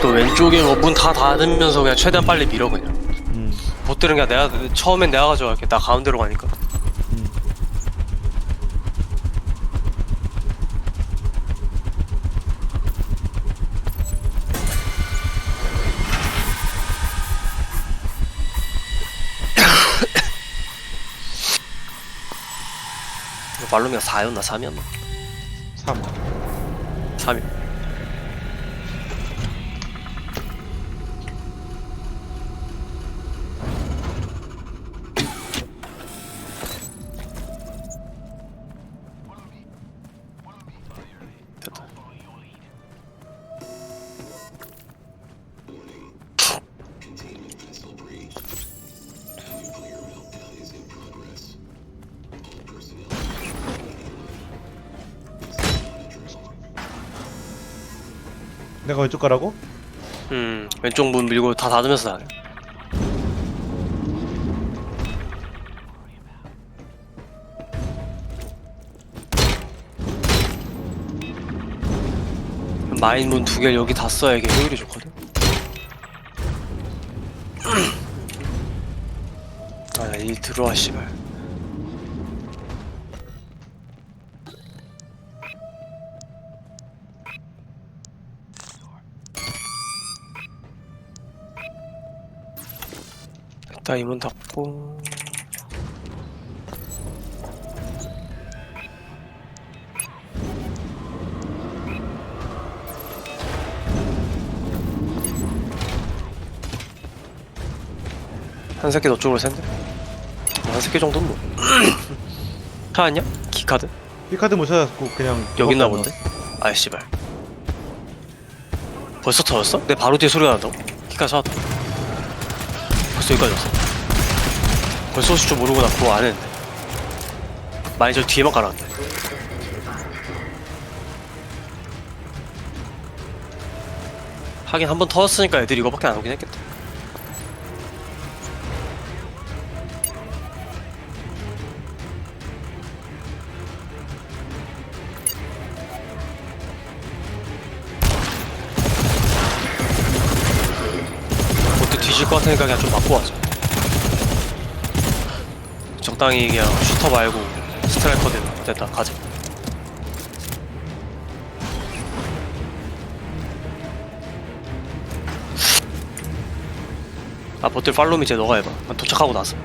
또 왼쪽에 뭐문다 닫으면서 그냥 최대한 빨리 밀어 그냥. 음. 못 들은 그냥 내가 처음엔 내가 가져갈게. 나 가운데로 가니까 음. 말로미가 4였나 3이었나? 3. 3이. 됐다 내가 왼쪽 가라고? 음 왼쪽 문 밀고 다 닫으면서 다녀 마인 문 두 개를 여기 다 써야 이게 효율이 좋거든. 아이 들어와 씨발 일단 이문 닫고 한 새끼 너 쪽으로 샌데 한 새끼 정도는 뭐 찾았냐? 키카드? 이 카드 못 찾았고 그냥 여기 있나 본데? 아이 씨발 벌써 터졌어? 내 바로 뒤에 소리가 난다고? 키카드 찾았다 벌써 여기까지 왔어 벌써 올줄 모르고 나 그거 안 했는데. 많이 저 뒤에만 깔았는데 하긴 한 번 터졌으니까 애들이 이거밖에 안 오긴 했겠다. 그것도 뒤질 것 같으니까 그냥 좀 맞고 하자 적당히 그냥 슈터 말고 스트라이커 됐다, 됐다 가자. 아 버틀 팔로미 이제 너가 해봐. 난 도착하고 나서.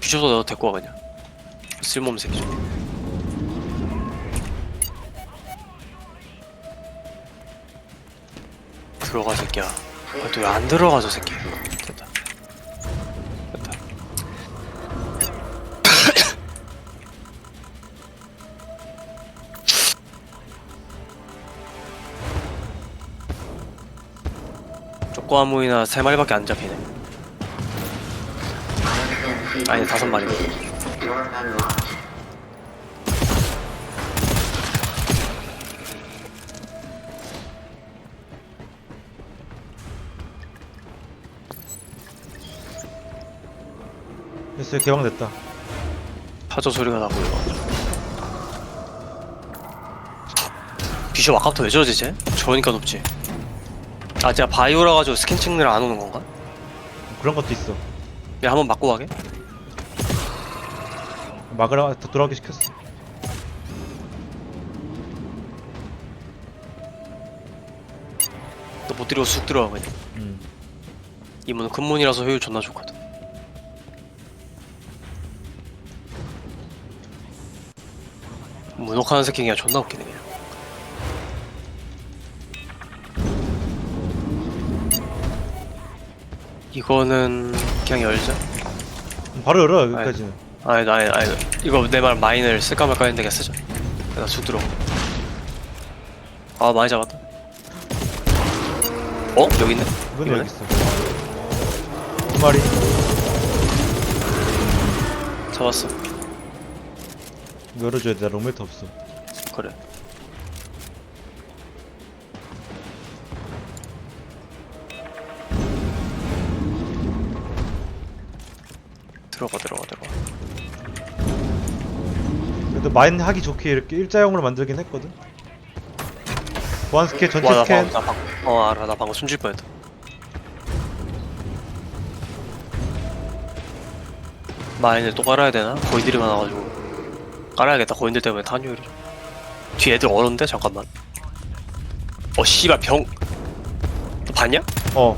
비셔서 너 데리고 와 그냥. 쓸모없는 새끼 좀. 들어가 새끼야. 아, 또 왜 안 들어가 저 새끼? 됐다. 됐다 쪼꼬아무이나 세 마리밖에 안 잡히네. 아니 다섯 마리 됐어요 개방됐다. 파저 소리가 나고요. 비숍 아까부터 왜 저러지 쟤? 저러니까 높지. 아 제가 바이오라 가지고 스킨 찍느라 안 오는 건가? 그런 것도 있어. 내가 한번 맞고 가게. 막으라 더 돌아오게 시켰어. 너못 들이고 쑥 들어가 그냥. 음. 이 문은 큰 문이라서 효율 존나 좋거든 문혹하는 새끼 그냥 존나 웃기네 그냥. 이거는 그냥 열자. 바로 열어 여기까지는. 아니 아니 아니 이거 내 말 마인을 쓸까 말까 했는데 그냥 쓰자. 내가 쑥 들어 아 많이 잡았다. 어? 여기 있네? 이건? 여기 있어. 두 마리. 잡았어 열어줘야 돼. 롱메트 없어. 그래. 들어가 들어가 들어가. 그래도 마인 하기 좋게 이렇게 일자형으로 만들긴 했거든. 보안 스캔 전체 와나 스캔. 방금 나 방금 어 알아. 나 방금 숨질 뻔했다. 마인을 또 깔아야 되나? 거인들이 많아가지고 깔아야겠다. 거인들 때문에 탄효율이 좀. 뒤에 애들 얼었는데? 잠깐만. 어 씨발 병. 너 봤냐? 어,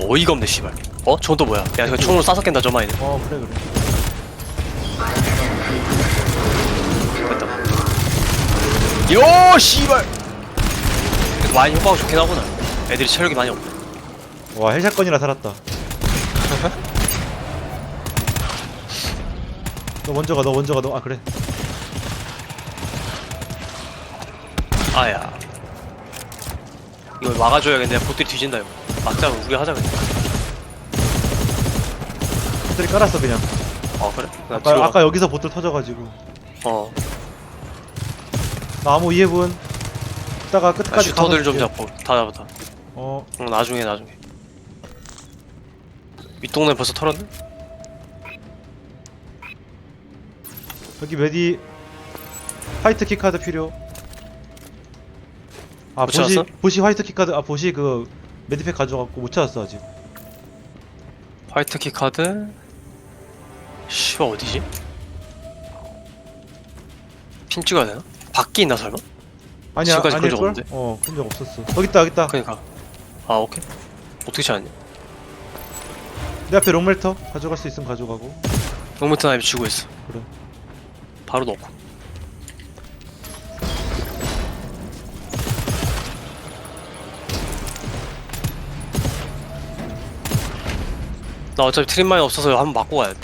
어이가 없네 씨발. 어? 저건 또 뭐야? 야 이거 총으로 쏴서 깬다 저 마인은 어 그래 그래. 됐다. 요 씨발! 그래도 마인 효과가 좋긴 하구나. 애들이 체력이 많이 없네. 와 헬샷건이라 살았다. 너 먼저 가 너 먼저 가 너 아 그래 아야. 이걸 막아줘야겠네. 보들이 뒤진다 이거. 막자 우리 하자 그냥 보트리 깔았어 그냥. 어 그래? 나 아까, 뒤로 아까 여기서 보트 터져가지고. 가. 어. 나무 2회분? 이따가 아, 끝까지 슈터들 좀 가서 잡고. 다 잡아 다. 어. 응, 나중에 나중에. 윗동네 벌써 털었네? 여기 메디 화이트 키카드 필요 아 못 보시 찾았어? 보시 화이트 키카드 아 보시 그 메디팩 가져갖고 못 찾았어 아직 화이트 키 카드 씨발 어디지? 핀 찍어야 되나? 밖에 있나 설마? 아니야 지금까지 그런 적 아닐걸? 없는데? 어 그런 적 없었어 여기 있다 여기 있다 그니까 아 오케이 어떻게 찾았냐 내 앞에 롱멜터 가져갈 수 있으면 가져가고 롱매트 나입 쥐고 있어 그래 바로 넣고 나 어차피 트림마인 없어서 한번 맞고 가야 돼.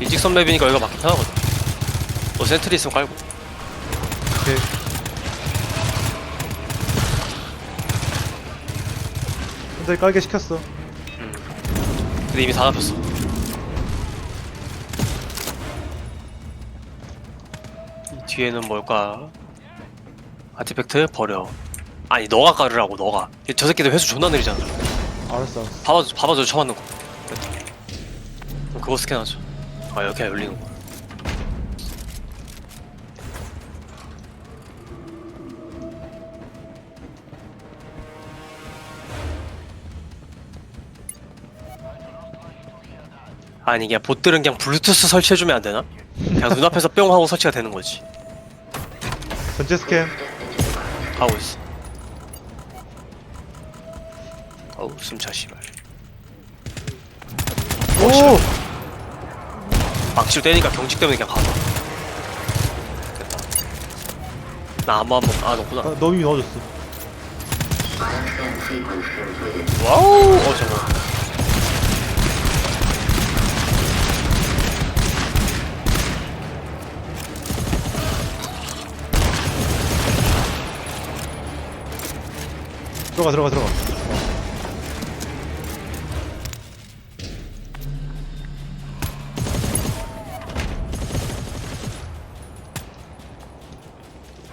일직선 맵이니까 여기가 맞기 편하거든. 너 센트리 있으면 깔고. 오케이. 근데 깔게 시켰어. 음. 근데 이미 다 잡혔어. 이 뒤에는 뭘까? 아티팩트? 버려. 아니 너가 깔으라고 너가. 저 새끼들 회수 존나 느리잖아 알았어 알았어. 봐봐 봐봐 저 처음 맞는 거. 됐다 그럼 그거 스캔하자 아 이렇게 열리는 거. 아니 그냥 보들은 그냥 블루투스 설치해주면 안 되나? 그냥 눈앞에서 뿅 하고 설치가 되는 거지. 전체 스캔. 하고 있어 씨발 어, 씨발. 오! 막치로 때니까 경직 때문에 그냥 가봐 됐다. 나 아무 한번 아 넣구나. 아, 너 이미 넣어줬어. 와우! 어 잠깐 들어가 들어가 들어가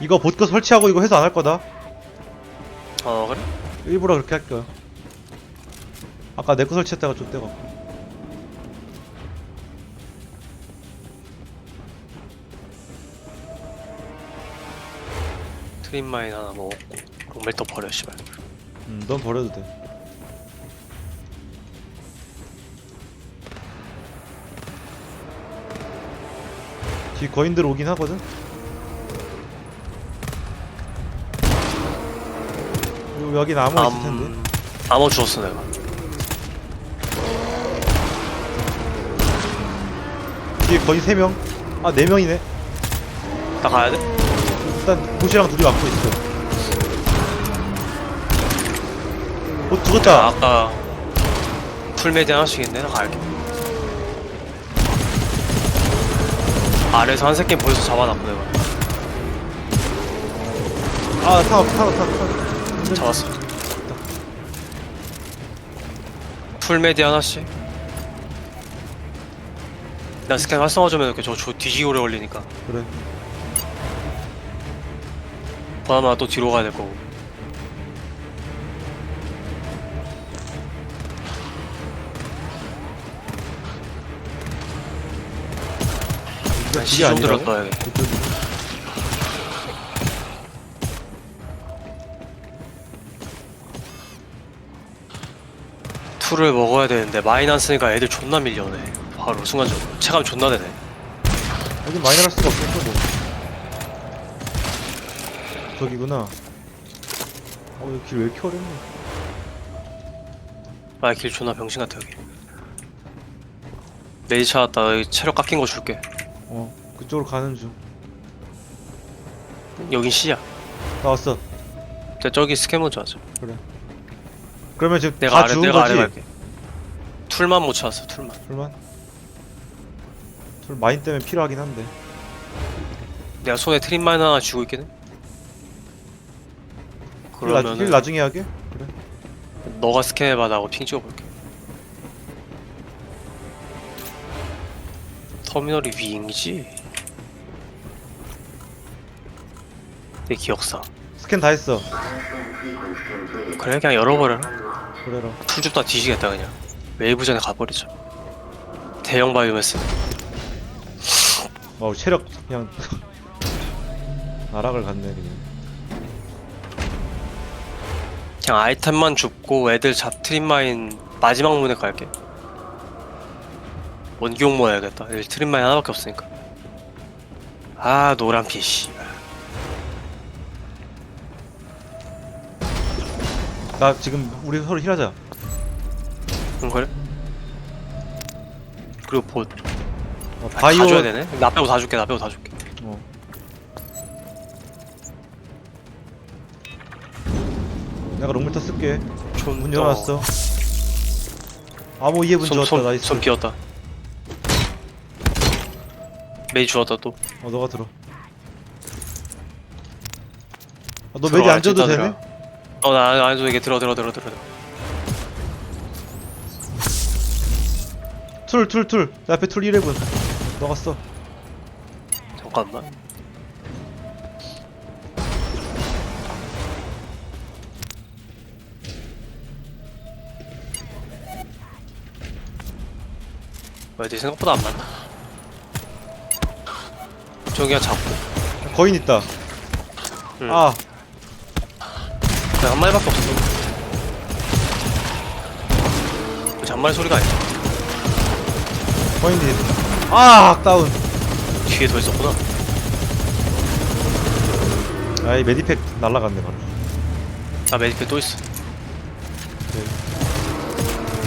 이거 보트 설치하고 이거 회수 안할 거다. 어 그래? 일부러 그렇게 할 거야 아까 내 거 설치했다가 좆대갖고 트림 마인 하나 먹었고 롱멜터 버려 씨발. 음 넌 버려도 돼. 뒤 거인들 오긴 하거든 여긴 아무 있을 텐데. 암... 암호 주웠어 내가. 뒤에 거의 3명? 아 4명이네. 나 가야 돼? 일단 보시랑 둘이 막고 있어. 어 죽었다. 아, 아까 풀메디 하나씩 있네 나 갈게. 아래에서 한 새끼 보여서 잡아놨고 내가. 아 타워 타워 타워 타워 잡았어. 풀메디 하나씩. 난 스캔 활성화 좀 해놓을게. 저거 뒤지기 오래 걸리니까. 그래. 보나마 또 뒤로 가야 될 거고. 이게 아, 시좀 들었다, 여기. 툴을 먹어야 되는데 마이너스니까 애들 존나 밀려오네 바로 순간적으로 체감 존나 되네 여기 수가 없겠어 뭐. 저기구나. 어, 여기 길왜 이렇게 어렵냐? 아길 존나 병신 같아 여기 메디 찾았다 여기 체력 깎인 거 줄게 어, 그쪽으로 가는 중. 여긴 C야 나 왔어. 근데 저기 먼저 하자 그 러면 지금 내가 다 아래 죽은 내가 아래 거지? 갈게 툴만 못 찾았어 툴만 둘만? 둘 마인 때문에 필요하긴 한데. 내가 손에 트림 마인 하나 쥐고 나, 힐 그러면은 나중에 하게? 그래. 너가 스캔해봐 나하고 핑 찍어볼게 터미널이 위ing이지? 내 기억사 스캔 다 했어. 그래 그냥 열어버려라 그래라. 풀줍 다 뒤지겠다 그냥. 웨이브 전에 가버리자 대형 바이오매스. 와우, 체력 그냥 나락을 갔네 그냥. 그냥 아이템만 줍고 애들 잡 트림마인 마지막 문에 갈게. 원기용 모아야겠다. 애들 트림마인 하나밖에 없으니까. 아 노란 피씨 나 지금 우리 서로 힐하자. 응 그래? 그리고 봇 어, 아, 바이오. 다 줘야 되네 나 빼고 다 줄게 나 빼고 다 줄게 어. 내가 롱물터 쓸게. 좀문 더- 열어놨어. 아모 이해 문 손, 주었다. 손, 나이스. 손 비었다 메이 주웠다 또 어 너가 들어. 아, 너 들어와, 메디 안 줘도 진짜 되네? 어 나안 줘도 이게 들어 들어 들어 들어 들어 툴, 툴, 툴. 내 앞에 툴 11. 너가 써. 잠깐만 왜내 생각보다 안 맞나? 저기야 잡고 거인 있다. 응. 아, 그냥 한 마리밖에 없어 그 잔말 소리가 아니야 거인이. 아, 다운. 뒤에 더 있었구나 아이 메디팩 날라갔네 바로. 나 메디페 또 있어 오케이.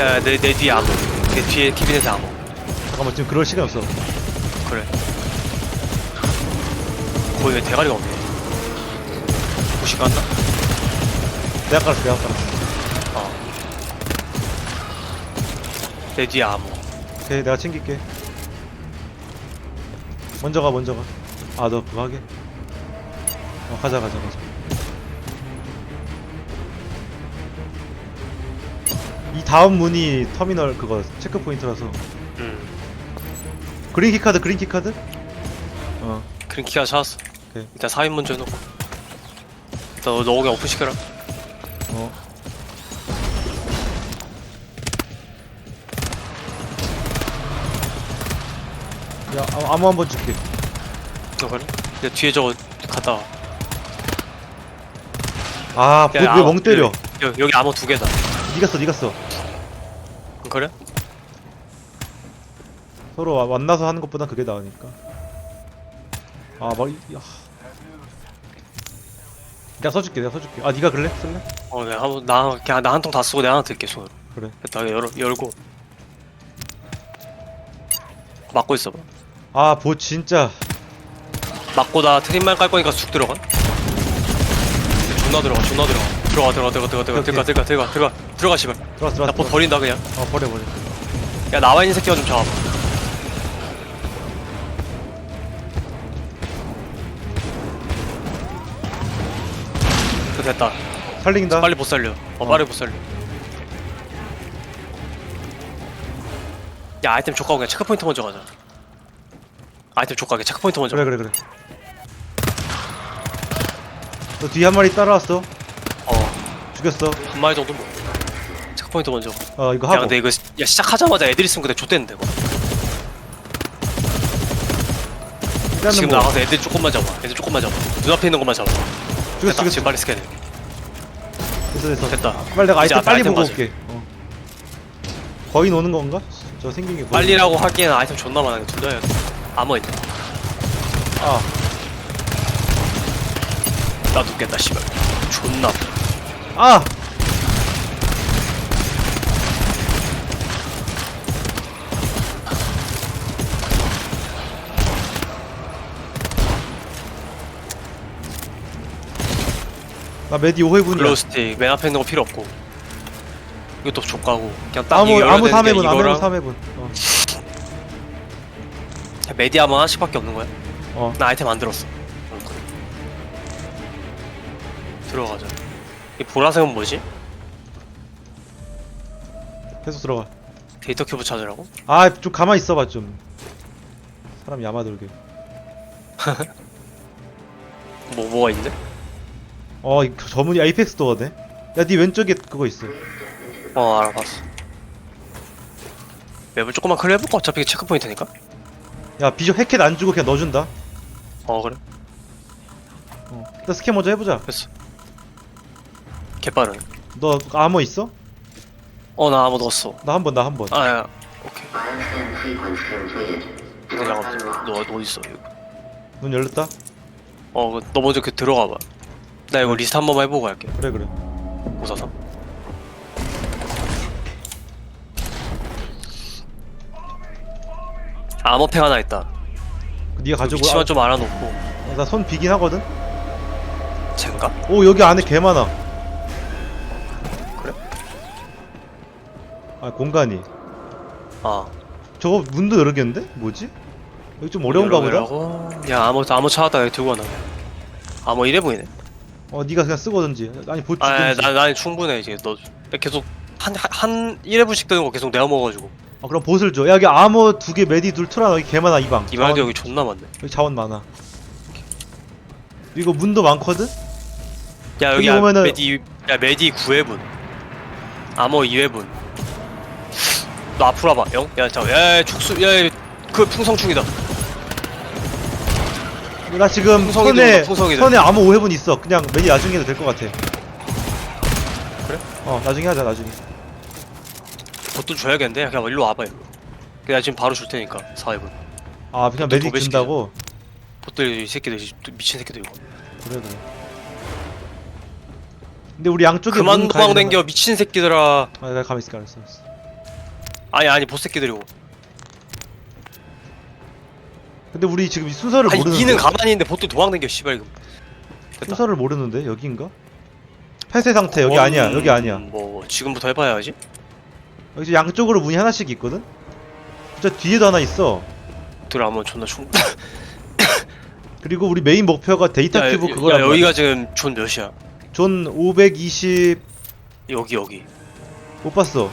야내 내 뒤에 암호 내 뒤에 키비넷에 암호 잠깐만 지금 그럴 시간 없어. 그래 거기 왜 대가리가 없네 무시 갔나? 내가 깔았어, 내가 깔았어. 뒤에 암호. 오케이, 내가 챙길게. 먼저 가, 먼저 가. 아, 너 그거 하게? 어, 가자, 가자, 가자. 이 다음 문이 터미널 그거 체크 포인트라서. 음. 그린 키 카드, 그린 키 카드? 어, 그린 키가 찾았어. 오케이. 일단 4인 먼저 해놓고. 일단 너, 너 그냥 오픈시켜라. 어. 야, 아, 암호 한번 줄게. 너 그래? 내 뒤에 저거 갔다 와. 아, 왜 암호- 멍 때려? 여기, 여기 암호 두 개다. 니가 써, 니가 써. 응, 그래? 서로 와- 만나서 하는 것보다 그게 나으니까. 아, 막, 이- 야. 내가 써줄게, 내가 써줄게. 아, 니가 그럴래? 쓸래? 어, 내가 한, 번- 나, 그냥 나 한 통 다 쓰고 내가 하나 들게, 손으로. 그래. 일단 열어, 열고. 막고 있어봐. 아, 보 진짜. 막고 나 트림만 깔 거니까 쑥 들어가. 존나 들어가, 존나 들어가. 들어가, 들어가, 들어가, 들어가, 들어가, 들어가, 들어가, 들어가, 들어가, 들어가, 씨발. 들어왔어, 나 들어왔어. 봇 버린다, 그냥. 어, 버려, 버려. 야, 나와 있는 새끼가 좀 잡아 그 됐다. 살린다. 빨리 못 살려. 어, 어. 빨리 못 살려. 야, 아이템 족가고 그냥 체크 포인트 먼저 가자. 아이템 족가게 체크 포인트 먼저. 그래, 그래, 그래. 너 뒤에 한 마리 따라왔어. 어, 죽였어. 한 마리 정도 뭐. 체크 포인트 먼저. 어, 이거 야, 하고. 근데 이거 야 시작하자마자 애들 있으면 근데 좆됐는데 이거. 지금 거. 나가서 애들 조금만 잡아 애들 조금만 잡아 눈앞에 있는 것만 잡아 죽였어 됐다 죽였어 지금 빨리 스캔해 됐어 됐어 됐다 빨리 내가 이제 아이템 앞에 빨리 아이템 보고 맞아. 올게 어. 거의 노는 건가? 저 생긴 게 거의 빨리라고 하기에는 아이템 존나 많아 둘다 해야 돼 아무 있네 아나 죽겠다 씨발 존나 아파. 아! 나 메디 5회분이야 글로우스틱 맨 앞에 있는 거 필요 없고 이것도 족가고 그냥 딱 아무 아무 열어야 되는 3회분 게 아무 이거랑 3회분 어. 메디아만 하나씩밖에 없는 거야? 어. 나 아이템 안 들었어. 들어가자 이 보라색은 뭐지? 계속 들어가 데이터 큐브 찾으라고? 아 좀 가만히 있어봐 좀 사람 야마들게 뭐 뭐가 있는데? 어 이 저문이 에이펙스 도어네? 야 네 왼쪽에 그거 있어. 어 알아봤어. 맵을 조금만 클리어 해볼까? 어차피 체크 포인트니까? 야 비숍 해켓 안 주고 그냥 넣어준다. 어 그래? 어. 일단 스캔 먼저 해보자. 됐어. 개빠르네. 너 아머 있어? 어나 아무 넣었어. 나 한 번 나 한 번. 아야 오케이. 근데 잠깐만. 너, 너 어딨어? 이거 문 열렸다? 어, 너 먼저 그 들어가 봐. 나 이거 리스트 한 번만 해보고 갈게. 그래 그래 오사삼. 암호팩 하나 있다. 네가 가지고 위치만 좀 알아놓고. 아, 나손 비긴 하거든? 젠가? 오 여기 안에 개 많아 그래? 아 공간이 아. 저거 문도 열겠는데? 뭐지? 여기 좀 어려운가 보다? 야, 암호, 암호 찾았다. 여기 들고 가나. 암호 1회분이네. 어 네가 그냥 쓰고든지 아니 보 아, 나, 난 충분해. 이제 너 계속 한, 한 1회분씩 뜨는 거 계속 내가 먹어가지고. 아 그럼 보스를 줘 야, 여기 아머 두개 메디 둘 트라 여기 개 많아 이 방 이 말도 자원- 여기 존나 많네. 여기 자원 많아 이거 문도 많거든? 야, 여기 여기 야, 보면은- 메디, 야, 메디 9회분. 암호 2회분. 너 앞으로 와봐, 영? 야, 잠깐, 야, 야, 축수, 야, 야, 그 풍성충이다. 나 지금 풍성이들 선에 온다, 풍성이들. 선에 아머 5회분 있어 그냥 메디 나중에 해도 될 것 같아 그래? 어 나중에 하자 나중에 그것도 줘야겠는데? 그냥 일로 와봐, 일로. 그냥 지금 바로 줄 테니까, 4회분. 아 그냥 또 메디 도배시키자. 준다고? 보들 이 새끼들, 이 미친 새끼들 이거. 그래 그래 근데 우리 양쪽에 그만 도망 댕겨, 미친 새끼들아. 거- 아 내가 가만히 있을게 알았어 알았어 아니, 아니, 보새끼들이고. 근데 우리 지금 이 순서를 아니, 모르는데 니는 가만히 있는데 보통 도망 댕겨, 씨발, 이거. 됐다. 순서를 모르는데 여기인가? 폐쇄 상태 여기 그건 아니야 여기 아니야 뭐, 지금부터 해봐야지. 여기 양쪽으로 문이 하나씩 있거든? 저 뒤에도 하나 있어 들 한번 존나 충. 그리고 우리 메인 목표가 데이터 야, 큐브 야, 그거란 야, 여기가 지금 존 몇이야? 존 520... 여기, 여기. 못 봤어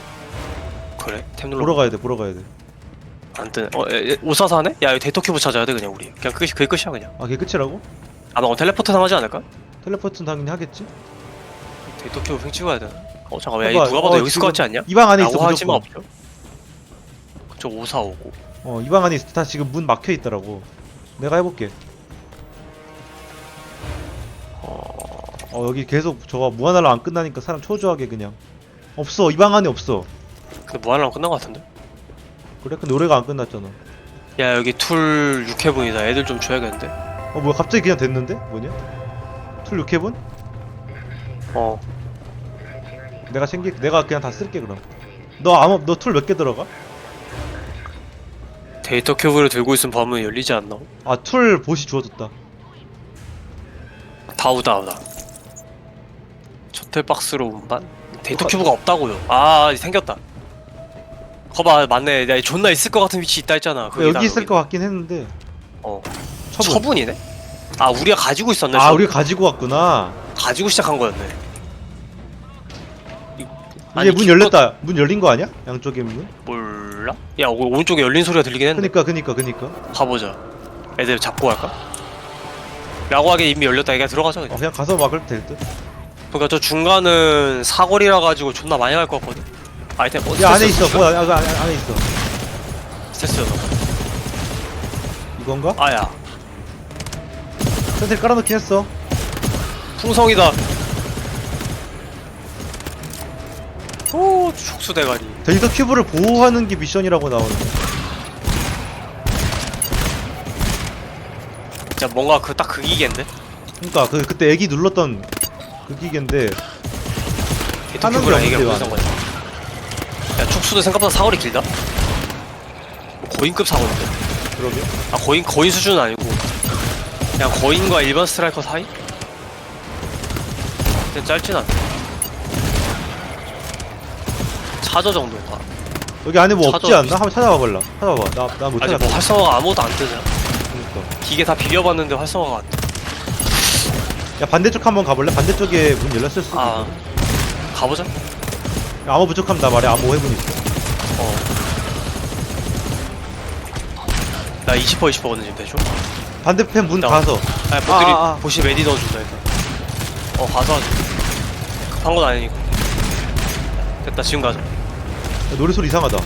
그래? 템 눌러. 보러 가야 돼 보러 가야 안 뜨네. 어, 에, 에, 오사사네? 야, 이거 데이터 큐브 찾아야 돼, 그냥 우리. 그냥 그게, 그게 끝이야, 그냥. 돼아 그게 끝이라고? 아마 어, 텔레포트 당하지 않을까? 텔레포트는 당연히 하겠지? 데이터 큐브 횡 찍어야 되나? 어, 잠깐만. 야, 해봐. 이 누가 봐도 어, 여기 있을 것 같지 않냐? 이 방 안에 있어 하지만 무조건 없죠. 그쪽 5459. 어이 방 안에 있어 다 지금 문 막혀 있더라고 내가 해볼게 어 여기 계속 저거 무한할로 안 끝나니까 사람 초조하게 그냥 없어 이 방 안에 없어 근데 무한랑 끝난 것 같은데? 그래? 근데 노래가 안 끝났잖아 야, 여기 툴 6회분이다. 애들 좀 줘야겠는데? 어 뭐야 갑자기 그냥 됐는데? 뭐냐? 툴 6회분? 어. 내가 챙기 내가 그냥 다 쓸게 그럼 너 아무 너 툴 몇 개 들어가? 데이터 큐브를 들고 있으면 범은 열리지 않나? 아 툴 보시 주어졌다 다우다우다. 첫틀 박스로 운반? 데이터 큐브가 없다고요. 아, 생겼다. 거봐, 맞네. 야, 존나 있을 것 같은 위치 있다 했잖아. 거기다, 여기 있을. 것 같긴 했는데 어. 처분 처분이네? 아, 우리가 가지고 있었네. 아 처분. 우리가 가지고 왔구나 가지고 시작한 거였네. 이- 이제 문 기껏- 열렸다 문 열린 거 아니야? 양쪽에 문? 몰라? 야, 오- 오른쪽에 열린 소리가 들리긴 했는데. 그니까 그니까 그니까 가보자. 애들 잡고 갈까? 라고 하기에 이미 열렸다. 얘가 들어가자. 어 그냥. 그냥 가서 막을 될듯 그러니까 저 중간은 사거리라 가지고 존나 많이 갈 것 같거든. 아이템 어, 야 안에 있어? 뭐야 아, 안에, 안에 있어. 스트레스 이건가? 아야. 센트리 깔아놓긴 했어. 풍성이다. 오 촉수 대가리. 데이터 큐브를 보호하는 게 미션이라고 나오는데 진짜 뭔가 그 딱 그 기계인데? 그니까 그 그때 애기 눌렀던 그 기계인데 하는 게 큐브랑 없는데, 무슨 상관이야 야 촉수도 생각보다 사거리 길다. 뭐 거인급 사거리인데. 그러게 아 거인 거인 수준은 아니고. 그냥 거인과 일반 스트라이커 사이? 근데 짧진 않네. 차저 정도인가? 여기 안에 뭐 없지 찾아와 않나? 한번 찾아봐 볼라. 찾아봐 나나못 아직 찾았어. 뭐 활성화가 아무것도 안 뜨잖아 그러니까. 기계 다 비벼봤는데 활성화가 안 떠. 야 반대쪽 한번 가볼래? 반대쪽에 문 열렸을 수도 아. 가보자. 야, 암호 부족하면 나 말해 암호 해분 있어. 어. 나 20% 20%거든 지금 대충. 반대편 문 나- 가서. 아 못들이 아, 아. 보시 메디 넣어준다 일단. 어 가서 하자. 급한 건 아니니까. 됐다 지금 가자. 야, 노래 소리 이상하다.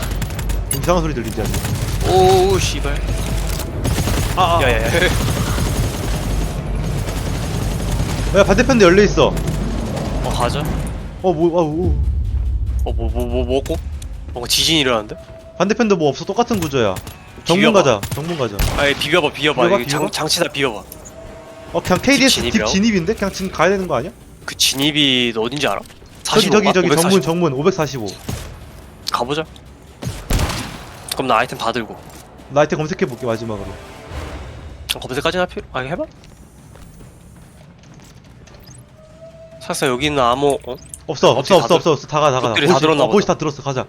이상한 소리 들리지 않니? 오우 씨발. 아, 아. 야 야야. 야 반대편도 열려있어. 어 가자. 어 뭐, 아, 오. 어뭐 뭐뭐 뭐고? 뭔가 지진이 일어났는데? 반대편도 뭐 없어 똑같은 구조야 정문 비벼봐. 가자 정문 가자 아니 비벼봐 비벼봐 비벼봐, 장, 비벼봐? 장치다 비벼봐 어 그냥 KDS 딥 진입이라고? 진입인데? 그냥 지금 가야 되는 거 아니야? 그 진입이 어딘지 알아? 저기 45 저기 가? 저기 545. 정문 정문 545 가보자 그럼 나 아이템 다 들고 나이트 검색해볼게 마지막으로 어, 검색까지는 할 필요 아니 해봐 살짝 여기 있는 암호 어? 없어 없어 다 없어 없어 없어. 다가 다가 적들이 다 들었나 어, 보이스 보다. 다 들었어. 가자.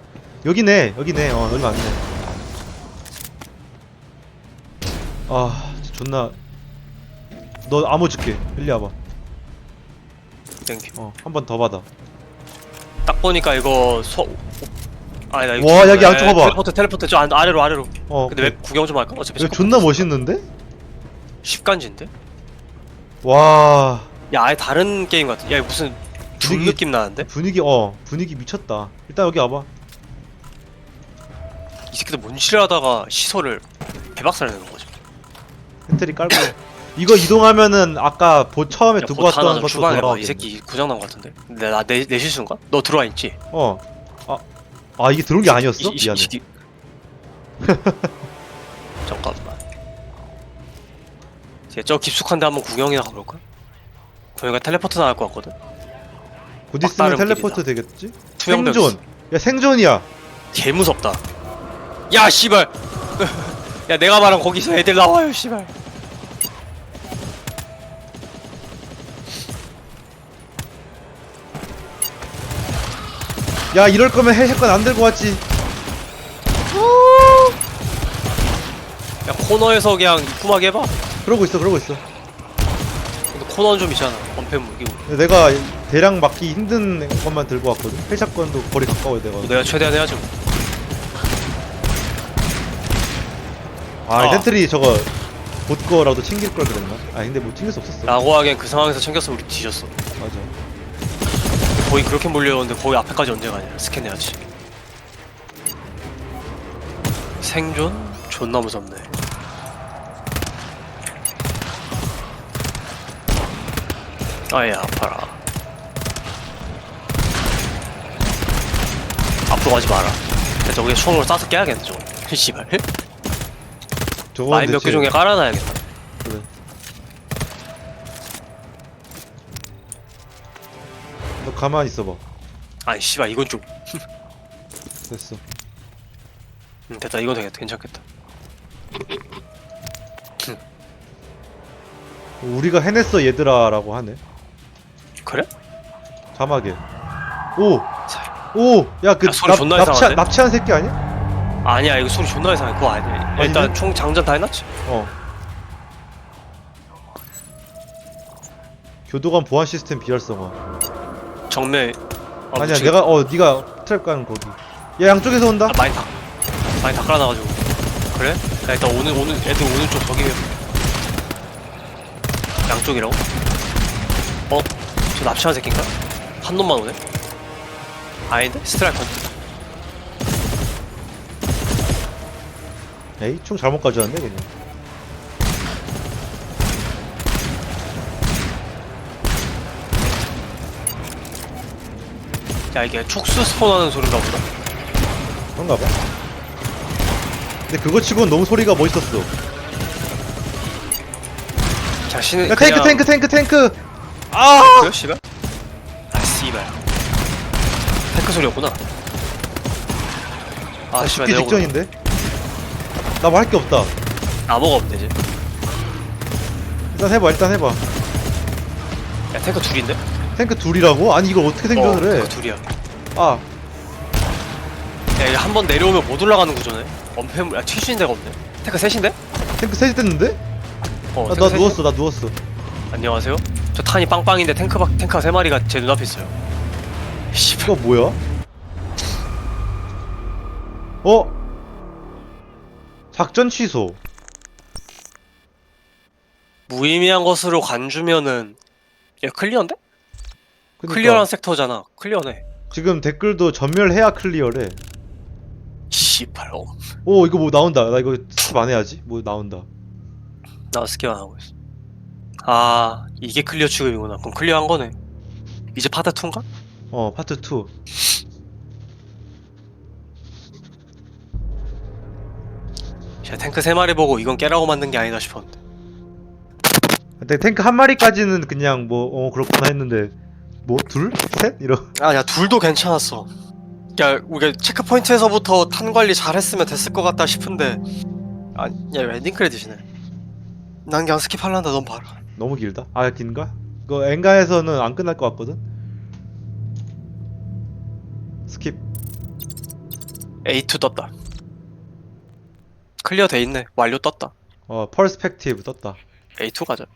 여기네 여기네. 어 얼마 안돼 아 진짜 존나. 너 암호 줄게. 일리 와봐. 땡큐 어한 번 더 받아. 딱 보니까 이거 소 아니다 이거 와, 여기 안쪽 에, 봐봐. 텔레포트 텔레포트 저 안- 아래로 아래로. 어 근데 왜 구경 좀 할까? 어차피 여기 존나 멋있는데? 10간지인데? 와. 야 아예 다른 게임 같아. 야 무슨 둠 분위기- 느낌 나는데? 분위기 어 분위기 미쳤다 일단 여기 와봐 이 새끼들 뭔지를 하다가 시설을 개박살 내는 거지 펜트리 깔고 이거 이동하면은 아까 보 처음에 야, 두고 왔던 좀 것도 돌아오겠네 이 새끼 고장난 거 같은데 근데 나내 내 실수인가? 너 들어와 있지? 어. 아, 아 이게 들어온 게 아니었어? 이- 이- 미안해. 이 새끼. 잠깐만 이제 저 깊숙한 데 한번 구경이나 가볼까? 거기가 텔레포트 나갈 것 같거든 곧 있으면 막다른 텔레포트 되겠지? 생존. 야 생존이야. 개 무섭다. 야 씨발. 야 내가 말한 거기서 애들 나와요 씨발. 야 이럴 거면 해석권 안 들고 왔지. 야 코너에서 그냥 입구하게 해봐. 그러고 있어, 그러고 있어. 근데 코너는 좀 있잖아. 원패 무기고. 내가 대량 막기 힘든 것만 들고 왔거든. 해석권도 거리 가까워야 돼가. 내가 최대한 해야지. 뭐. 아, 아. 텐트리 저거 봇 거라도 챙길 걸 그랬나? 아 근데 뭐 챙길 수 없었어. 라고 하기엔 그 상황에서 챙겼으면 우리 뒤졌어. 맞아. 거의 그렇게 몰려오는데 거의 앞에까지 언제 가냐. 스캔해야지. 생존? 존나 무섭네. 아예 아파라. 앞으로 가지 마라. 저기에 총을 쏴서 깨야겠네 저거. 씨발. 저거 마인 몇개 중에 깔아놔야겠다. 그래. 너 가만히 있어봐. 아니 씨발 이건 좀 됐어. 음, 됐다 이건 되겠다 괜찮겠다. 우리가 해냈어 얘들아라고 하네. 그래? 자막에. 오, 자, 오, 야 그 야, 소리 존나 납치한 이상한데? 납치한 새끼 아니야? 아니야 이거 소리 존나 이상해 그거 아니야 일단 아닌데? 총 장전 다 해놨지 어. 교도관 보안 시스템 비활성화. 정면 아, 아니야. 내가 어 네가 트랩 가는 거기. 야 양쪽에서 온다. 아, 많이 다 많이 다 깔아놔가지고 그래? 야 일단 오는 오는 애들 오는 쪽 저기 양쪽이라고? 어? 저 납치한 새끼인가? 한 놈만 오네? 아닌데? 스트라이크 에이 총 잘못 가져왔네 그냥 야 이게 촉수 스폰하는 소리인가 보다 그런가 봐 근데 그거 치고는 너무 소리가 멋있었어 자신은 야 탱크 탱크 탱크 탱크 아! 그래, 씨발? 소리였구나 아 씨발 죽기 내가 직전인데. 나 뭐 할 게 없다. 나무가 없네 이제 일단 해봐 일단 해봐. 야 탱크 둘인데? 탱크 둘이라고? 아니 이걸 어떻게 생존을 어, 해? 탱크 둘이야 아야한번 내려오면 못 올라가는 구조네 엄폐물 야 튀시는 데가 없네 탱크 셋인데? 탱크 셋이 됐는데? 어 아, 탱크 나 셋이야. 누웠어 나 누웠어. 안녕하세요 저 탄이 빵빵인데 탱크 박 탱크가 세 마리가 제 눈앞에 있어요 씨발 이거 뭐야? 어? 작전 취소. 무의미한 것으로 간주면은 야 클리어인데? 그러니까 클리어한 섹터잖아 클리어네 지금 댓글도 전멸해야 클리어래. 씨발 어. 오 이거 뭐 나온다. 나 이거 스킵 안 해야지. 뭐 나온다. 나 스킵 안 하고 있어 아 이게 클리어 취급이구나 그럼 클리어 한 거네 이제 파트 2인가? 어 파트 2. 야 탱크 세 마리 보고 이건 깨라고 만든 게 아니다 싶었는데 근데 탱크 한 마리까지는 그냥 뭐 어 그렇구나 했는데 뭐 둘? 셋? 이러. 아야 둘도 괜찮았어 야 우리가 체크포인트에서부터 탄 관리 잘했으면 됐을 것 같다 싶은데 아야 엔딩 크레딧이네 난 그냥 스킵할란다 넌 봐라 너무 길다. 아 긴가? 이거 엔가에서는 안 끝날 것 같거든. 스킵 A2 떴다. 클리어 돼 있네. 완료 떴다. 어 퍼스펙티브 떴다 A2 가자.